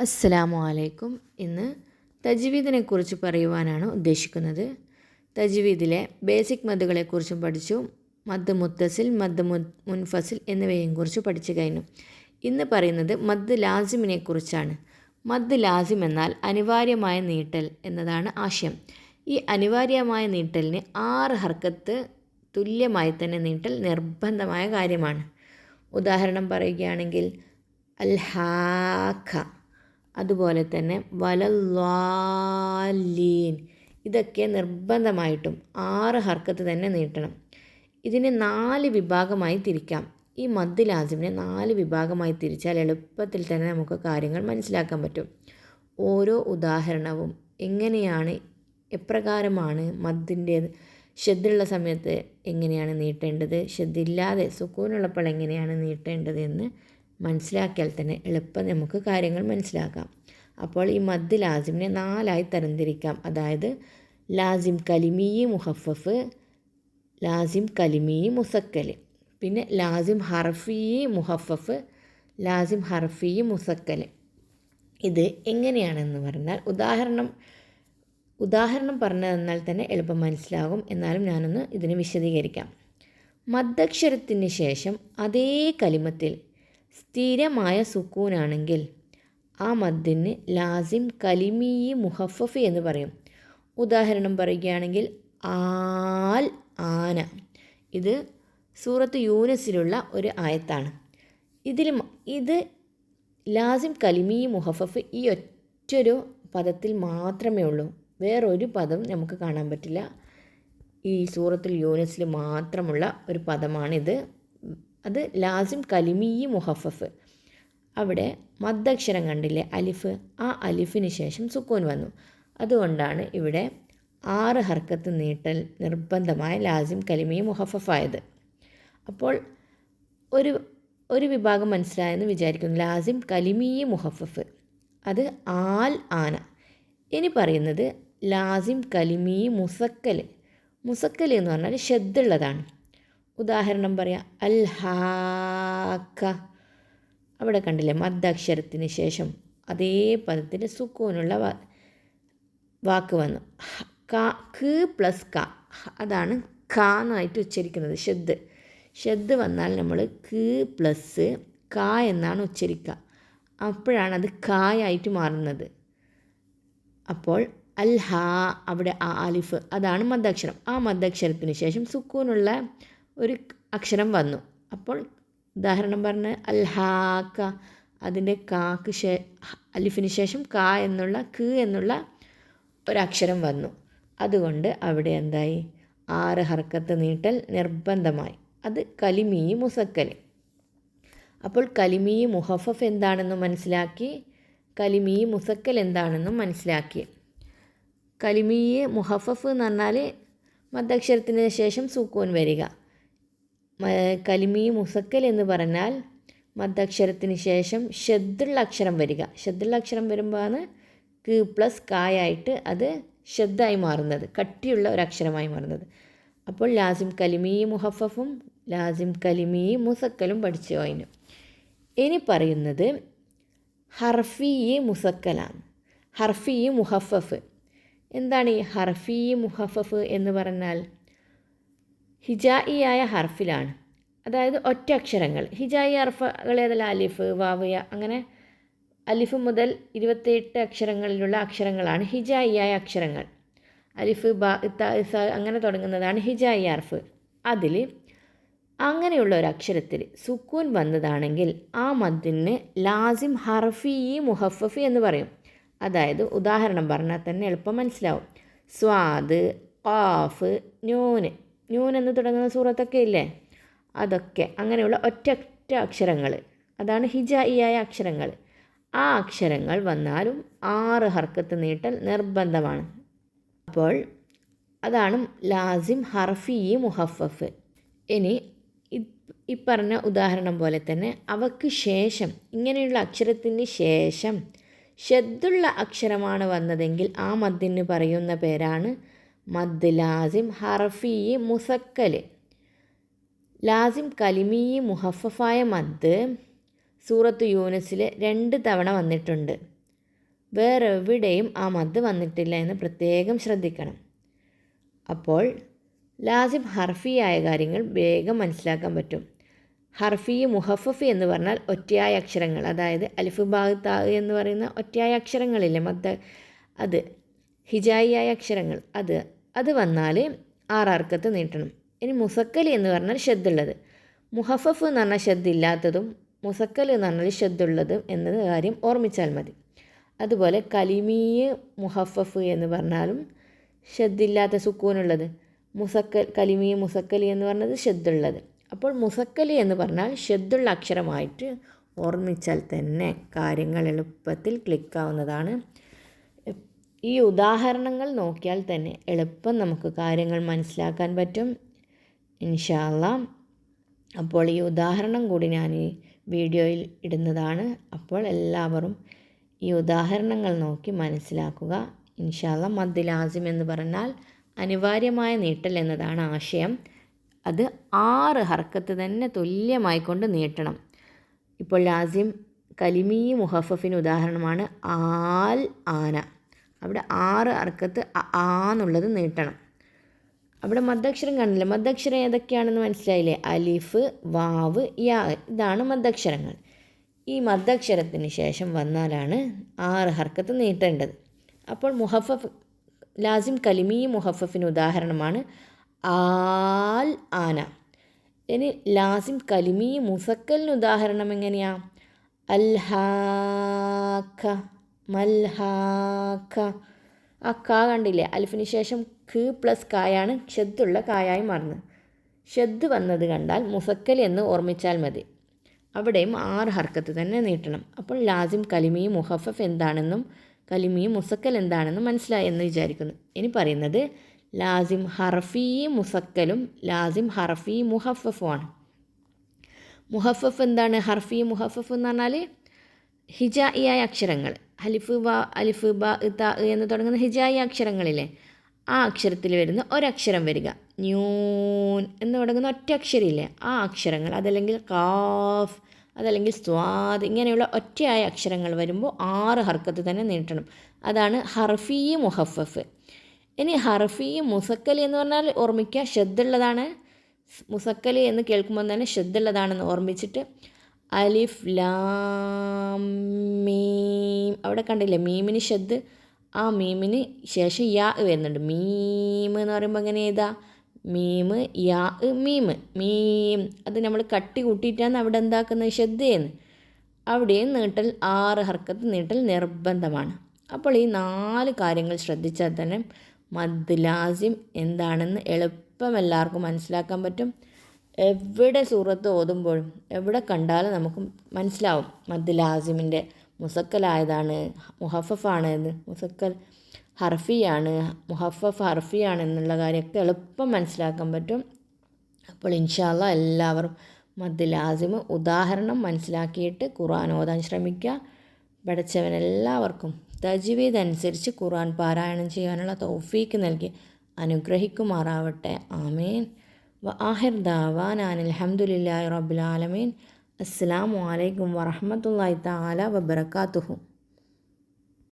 അസ്സലാമു അലൈക്കും. ഇന്ന് തജ്വീദിനെ കുറിച്ച് പറയുവാനാണ് ഉദ്ദേശിക്കുന്നത്. തജ്വീദിലെ ബേസിക് മദ്ദുകളെ കുറിച്ചും പഠിച്ചു. മദ് മുത്തസിൽ മദ് മു മുൻഫസിൽ എന്നിവയെയും കുറിച്ച് പഠിച്ചു കഴിഞ്ഞു. ഇന്ന് പറയുന്നത് മദ് ലാസിമിനെ കുറിച്ചാണ് മദ് ലാസിം എന്നാൽ അനിവാര്യമായ നീട്ടൽ എന്നതാണ് ആശയം. ഈ അനിവാര്യമായ നീട്ടലിന് ആറ് ഹർക്കത്ത് തുല്യമായി തന്നെ നീട്ടൽ നിർബന്ധമായ കാര്യമാണ്. ഉദാഹരണം പറയുകയാണെങ്കിൽ അൽഹാഖ. അതുപോലെ തന്നെ വലല്ലാലീൻ. ഇതൊക്കെ നിർബന്ധമായിട്ടും ആറ് ഹർക്കത്ത് തന്നെ നീട്ടണം. ഇതിനെ നാല് വിഭാഗമായി തിരിക്കാം. ഈ മദ് ലാസിമിനെ നാല് വിഭാഗമായി തിരിച്ചാൽ എളുപ്പത്തിൽ തന്നെ നമുക്ക് കാര്യങ്ങൾ മനസ്സിലാക്കാൻ പറ്റും. ഓരോ ഉദാഹരണവും എങ്ങനെയാണ് എപ്രകാരമാണ് മദ്ദിന്റേത് ഷെദ്ദുള്ള സമയത്ത് എങ്ങനെയാണ് നീട്ടേണ്ടത് ഷെദ്ദില്ലാതെ സുക്കൂനുള്ളപ്പോൾ എങ്ങനെയാണ് നീട്ടേണ്ടത് എന്ന് മനസ്സിലാക്കിയാൽ തന്നെ എളുപ്പം നമുക്ക് കാര്യങ്ങൾ മനസ്സിലാക്കാം. അപ്പോൾ ഈ മദ് ലാസിമിനെ നാലായി തരംതിരിക്കാം. അതായത് ലാസിം കലിമീ മുഹഫഫ് ലാസിം കലിമീ മുസക്കൽ പിന്നെ ലാസിം ഹർഫീ മുഹഫഫ് ലാസിം ഹർഫീ മുസക്കൽ ഇത് എങ്ങനെയാണെന്ന് പറഞ്ഞാൽ ഉദാഹരണം ഉദാഹരണം പറഞ്ഞു തന്നാൽ തന്നെ എളുപ്പം മനസ്സിലാകും. എന്നാലും ഞാനൊന്ന് ഇതിനെ വിശദീകരിക്കാം. മദ്ദക്ഷരത്തിന് ശേഷം അതേ കലിമത്തിൽ സ്ഥിരമായ സുക്കൂനാണെങ്കിൽ ആ മദ്ദിന് ലാസിം കലിമീ മുഹഫഫ് എന്ന് പറയും. ഉദാഹരണം പറയുകയാണെങ്കിൽ ആൽ ആന. ഇത് സൂറത്ത് യൂനസിലുള്ള ഒരു ആയത്താണ്. ഇതിൽ ഇത് ലാസിം കലിമീ മുഹഫഫ് ഈ ഒറ്റൊരു പദത്തിൽ മാത്രമേ ഉള്ളൂ. വേറൊരു പദം നമുക്ക് കാണാൻ പറ്റില്ല. ഈ സൂറത്തിൽ യൂനസിൽ മാത്രമുള്ള ഒരു പദമാണിത്. അത് ലാസിം കലിമീ മുഹഫഫ്. അവിടെ മദ്ദക്ഷരം കണ്ടില്ലേ? അലിഫ്. ആ അലിഫിന് ശേഷം സുക്കൂൻ വന്നു. അതുകൊണ്ടാണ് ഇവിടെ ആറ് ഹർക്കത്ത് നീട്ടൽ നിർബന്ധമായ ലാസിം കലിമീ മുഹഫഫായത്. അപ്പോൾ ഒരു ഒരു വിഭാഗം മനസ്സിലായെന്ന് വിചാരിക്കുന്നു. ലാസിം കലിമീ മുഹഫഫ്. അത് ആൽ ആന. ഇനി പറയുന്നത് ലാസിം കലിമീ മുസക്കൽ മുസക്കൽ എന്ന് പറഞ്ഞാൽ ഷെദ്ദുള്ളതാണ് ഉദാഹരണം പറയാം. അൽ ഹാക്ക. അവിടെ കണ്ടില്ലേ? മദ്ദക്ഷരത്തിന് ശേഷം അതേ പദത്തിന് സുക്കൂനുള്ള വാക്ക് വന്നു. ക ക് പ്ലസ് ക. അതാണ് ക എന്നായിട്ട് ഉച്ചരിക്കുന്നത്. ഷെദ്. ഷെദ് വന്നാൽ നമ്മൾ ക് പ്ലസ് ക എന്നാണ് ഉച്ചരിക്കുക. അപ്പോഴാണ് അത് കായായിട്ട് മാറുന്നത്. അപ്പോൾ അൽ ഹാ അവിടെ ആ അലിഫ് അതാണ് മദ്ദക്ഷരം. ആ മദ്ദക്ഷരത്തിന് ശേഷം സുക്കൂനുള്ള ഒരു അക്ഷരം വന്നു. അപ്പോൾ ഉദാഹരണം പറഞ്ഞ് അൽഹാക്ക അതിന്റെ കാക്ക് ശേ അലിഫിന് ശേഷം ക എന്നുള്ള ക് എന്നുള്ള ഒരക്ഷരം വന്നു. അതുകൊണ്ട് അവിടെ എന്തായി? ആറ് ഹർക്കത്ത് നീട്ടൽ നിർബന്ധമായി. അത് കലിമീ മുസക്കൽ അപ്പോൾ കലിമീ മുഹഫഫ് എന്താണെന്ന് മനസ്സിലാക്കി? കലിമീ മുസക്കൽ എന്താണെന്നും മനസ്സിലാക്കി. കലിമീ മുഹഫഫ് എന്ന് പറഞ്ഞാൽ മദ്ദക്ഷരത്തിന് ശേഷം സൂക്കോൻ വരിക. കലിമീ മുസക്കൽ എന്ന് പറഞ്ഞാൽ മദ്ദക്ഷരത്തിന് ശേഷം ഷെദ്ദുള്ള അക്ഷരം വരിക. ഷെദ്ദുള്ള അക്ഷരം വരുമ്പോഴാണ് ക് പ്ലസ് കായായിട്ട് അത് ഷെദ്ദായി മാറുന്നത്. കട്ടിയുള്ള ഒരു അക്ഷരമായി മാറുന്നത്. അപ്പോൾ ലാസിം കലിമീ മുഹഫഫും ലാസിം കലിമീ മുസക്കലും പഠിച്ചു അതിന് ഇനി പറയുന്നത് ഹർഫി മുസക്കലാണ്. ഹർഫി മുഹഫഫ്. എന്താണ് ഈ ഹർഫി മുഹഫഫ് എന്ന് പറഞ്ഞാൽ? ഹിജായിയായ ഹർഫിലാണ്. അതായത് ഒറ്റ അക്ഷരങ്ങൾ. ഹിജായി ഹർഫകൾ ഏതല്ല അലിഫ് വാവിയ അങ്ങനെ അലിഫ് മുതൽ ഇരുപത്തിയെട്ട് അക്ഷരങ്ങളിലുള്ള അക്ഷരങ്ങളാണ് ഹിജായിയായ അക്ഷരങ്ങൾ. അലിഫ് ബ ത അങ്ങനെ തുടങ്ങുന്നതാണ് ഹിജായി ഹർഫ്. അതിൽ അങ്ങനെയുള്ള ഒരു അക്ഷരത്തിൽ സുക്കൂൻ വന്നതാണെങ്കിൽ ആ മദ്ദിന് ലാസിം ഹർഫി മുഹഫഫി എന്ന് പറയും. അതായത് ഉദാഹരണം പറഞ്ഞാൽ തന്നെ എളുപ്പം മനസ്സിലാവും. സ്വാദ് ഖാഫ് ന്യൂന് ന്യൂൻ എന്ന് തുടങ്ങുന്ന സൂറത്തൊക്കെ ഇല്ലേ അതൊക്കെ. അങ്ങനെയുള്ള ഒറ്റ അക്ഷരങ്ങൾ അതാണ് ഹിജായിയായ അക്ഷരങ്ങൾ ആ അക്ഷരങ്ങൾ വന്നാലും ആറ് ഹർക്കത്ത് നീട്ടൽ നിർബന്ധമാണ്. അപ്പോൾ അതാണ് ലാസിം ഹർഫി മുഹഫഫ്. ഇനി ഈ പറഞ്ഞ ഉദാഹരണം പോലെ തന്നെ അവക്ക് ശേഷം ഇങ്ങനെയുള്ള അക്ഷരത്തിന് ശേഷം ഷെദ്ദുള്ള അക്ഷരമാണ് വന്നതെങ്കിൽ ആ മദ്ദിന് പറയുന്ന പേരാണ് മദ് ലാസിം ഹർഫി മുസക്കൽ ലാസിം കലിമീ മുഹഫഫായ മദ് സൂറത്ത് യൂനസിൽ രണ്ട് തവണ വന്നിട്ടുണ്ട്. വേറെ എവിടെയും ആ മദ് വന്നിട്ടില്ല എന്ന് പ്രത്യേകം ശ്രദ്ധിക്കണം. അപ്പോൾ ലാസിം ഹർഫിയായ കാര്യങ്ങൾ വേഗം മനസ്സിലാക്കാൻ പറ്റും. ഹർഫി മുഹഫഫി എന്ന് പറഞ്ഞാൽ ഒറ്റയായ അക്ഷരങ്ങൾ അതായത് അലിഫ് ബാഗ് താ എന്ന് പറയുന്ന ഒറ്റയായ അക്ഷരങ്ങളില്ലേ മദ് അത് ഹിജായിയായ അക്ഷരങ്ങൾ. അത് അത് വന്നാൽ ആറാർക്കത്ത് നീട്ടണം. ഇനി മുസക്കലി എന്ന് പറഞ്ഞാൽ ഷെദ്ദുള്ളത്. മുഹഫഫ് എന്ന് പറഞ്ഞാൽ ഷെദ്ദില്ലാത്തതും മുസക്കൽ എന്ന് പറഞ്ഞാൽ ഷെദ്ദുള്ളതും എന്നത് കാര്യം ഓർമ്മിച്ചാൽ മതി. അതുപോലെ കലിമീയ് മുഹഫഫ് എന്ന് പറഞ്ഞാലും ഷെദ്ദില്ലാത്ത സുക്കൂനുള്ളത്. മുസക്കൽ കലിമീ മുസക്കലി എന്ന് പറഞ്ഞത് ഷെദ്ദുള്ളത്. അപ്പോൾ മുസക്കലി എന്ന് പറഞ്ഞാൽ ഷെദ്ദുള്ള അക്ഷരമായിട്ട് ഓർമ്മിച്ചാൽ തന്നെ കാര്യങ്ങൾ എളുപ്പത്തിൽ ക്ലിക്കാവുന്നതാണ് ഈ ഉദാഹരണങ്ങൾ നോക്കിയാൽ തന്നെ എളുപ്പം നമുക്ക് കാര്യങ്ങൾ മനസ്സിലാക്കാൻ പറ്റും. ഇൻഷാല്ല അപ്പോൾ ഈ ഉദാഹരണം കൂടി ഞാൻ ഈ വീഡിയോയിൽ ഇടുന്നതാണ്. അപ്പോൾ എല്ലാവരും ഈ ഉദാഹരണങ്ങൾ നോക്കി മനസ്സിലാക്കുക. ഇൻഷാല്ല മദ്ദിലാസിം ലാസിം എന്ന് പറഞ്ഞാൽ അനിവാര്യമായ നീട്ടൽ എന്നതാണ് ആശയം. അത് ആറ് ഹർക്കത്ത് തന്നെ തുല്യമായി കൊണ്ട് നീട്ടണം. ഇപ്പോൾ ലാസിം കലിമീ മുഹഫഫിന് ഉദാഹരണമാണ് ആൽ ആന. അവിടെ ആറ് അർക്കത്ത് ആ എന്നുള്ളത് നീട്ടണം. അവിടെ മദ്ദക്ഷരം കാണില്ല മദ്ദക്ഷരം ഏതൊക്കെയാണെന്ന് മനസ്സിലായില്ലേ? അലിഫ് വാവ് യാ ഇതാണ് മദ്ദക്ഷരങ്ങൾ. ഈ മദ്ദക്ഷരത്തിന് ശേഷം വന്നാലാണ് ആറ് ഹർക്കത്ത് നീട്ടേണ്ടത്. അപ്പോൾ മുഹഫഫ് ലാസിം കലിമി മുഹഫഫിന് ഉദാഹരണമാണ് ആൽ ആന. ഇനി ലാസിം കലിമി മുസക്കലിന് ഉദാഹരണം എങ്ങനെയാ? അൽഹാഖ മൽഹാഖ ആ കാ കണ്ടില്ലേ? അലിഫിന് ശേഷം ഖ് പ്ലസ് കായാണ് ഷെദ്ദുള്ള കായായി മാറുന്നത്. ഷദ് വന്നത് കണ്ടാൽ മുസക്കൽ എന്ന് ഓർമ്മിച്ചാൽ മതി. അവിടെയും ആറ് ഹർക്കത്ത് തന്നെ നീട്ടണം. അപ്പോൾ ലാസിം കലിമി മുഹഫഫ് എന്താണെന്നും കലിമി മുസക്കൽ എന്താണെന്നും മനസ്സിലായി എന്ന് വിചാരിക്കുന്നു. ഇനി പറയുന്നത് ലാസിം ഹർഫി മുസക്കലും ലാസിം ഹർഫി മുഹഫഫുമാണ്. മുഹഫഫ് എന്താണ്? ഹർഫി മുഹഫഫ് എന്ന് പറഞ്ഞാൽ ഹിജായിയായ അക്ഷരങ്ങൾ. അലിഫ് വ അലിഫ് ബ ത എന്ന് തുടങ്ങുന്ന ഹിജായി അക്ഷരങ്ങളില്ലേ? ആ അക്ഷരത്തിൽ വരുന്ന ഒരക്ഷരം വരിക. ന്യൂൻ എന്ന് തുടങ്ങുന്ന ഒറ്റ അക്ഷരമില്ലേ ആ അക്ഷരങ്ങൾ അതല്ലെങ്കിൽ കാഫ് അതല്ലെങ്കിൽ സ്വാദ് ഇങ്ങനെയുള്ള ഒറ്റയായ അക്ഷരങ്ങൾ വരുമ്പോൾ ആറ് ഹർക്കത്ത് തന്നെ നീട്ടണം. അതാണ് ഹർഫി മുഹഫഫ്. ഇനി ഹർഫി മുസക്കലി എന്ന് പറഞ്ഞാൽ ഓർമ്മിക്കുക ഷദ്ദുള്ളതാണ് മുസക്കലി എന്ന് കേൾക്കുമ്പോൾ തന്നെ ഷദ്ദുള്ളതാണെന്ന് ഓർമ്മിച്ചിട്ട് അലിഫ് ലാം മീം. അവിടെ കണ്ടില്ലേ? മീമിന് ഷദ്. ആ മീമിന് ശേഷം യാ വരുന്നുണ്ട്. മീം എന്ന് പറയുമ്പോൾ എങ്ങനെ ഏതാ മീം യാ മീം. മീം. അത് നമ്മൾ കട്ടി കൂട്ടിയിട്ടാണ് അവിടെ എന്താക്കുന്നത് ശ്രദ്ധയെന്ന് അവിടെയും നീട്ടൽ ആറ് ഹർക്കത്ത് നീട്ടൽ നിർബന്ധമാണ്. അപ്പോൾ ഈ നാല് കാര്യങ്ങൾ ശ്രദ്ധിച്ചാൽ തന്നെ മദ് ലാസിം എന്താണെന്ന് എളുപ്പം എല്ലാവർക്കും മനസ്സിലാക്കാൻ പറ്റും. എവിടെ സൂറത്ത് ഓതുമ്പോഴും എവിടെ കണ്ടാലും നമുക്ക് മനസ്സിലാവും. മദ്ദിൽ ആസിമിന്റെ മുസക്കലായതാണ് മുഹഫഫാണ് എന്ന് മുസക്കൽ ഹർഫിയാണ് മുഹഫഫ് ഹർഫിയാണ് എന്നുള്ള കാര്യമൊക്കെ എളുപ്പം മനസ്സിലാക്കാൻ പറ്റും. അപ്പോൾ ഇൻഷാല്ല എല്ലാവരും മദ്ദിൽ ആസിമ് ഉദാഹരണം മനസ്സിലാക്കിയിട്ട് ഖുർആൻ ഓതാൻ ശ്രമിക്കുക. പഠിച്ചവൻ എല്ലാവർക്കും തജ്വീദ് അനുസരിച്ച് ഖുർആൻ പാരായണം ചെയ്യാനുള്ള തൗഫീക്ക് നൽകി അനുഗ്രഹിക്കുമാറാവട്ടെ. ആമീൻ. വ ആഹിർ ദാവാൻ അനിൽഹമുല്ലാ റബ്ബുലാലമീൻ അസ്സാം വലൈക്കും വറഹമത്തല്ലാ താല വബർക്കാത്തുഹു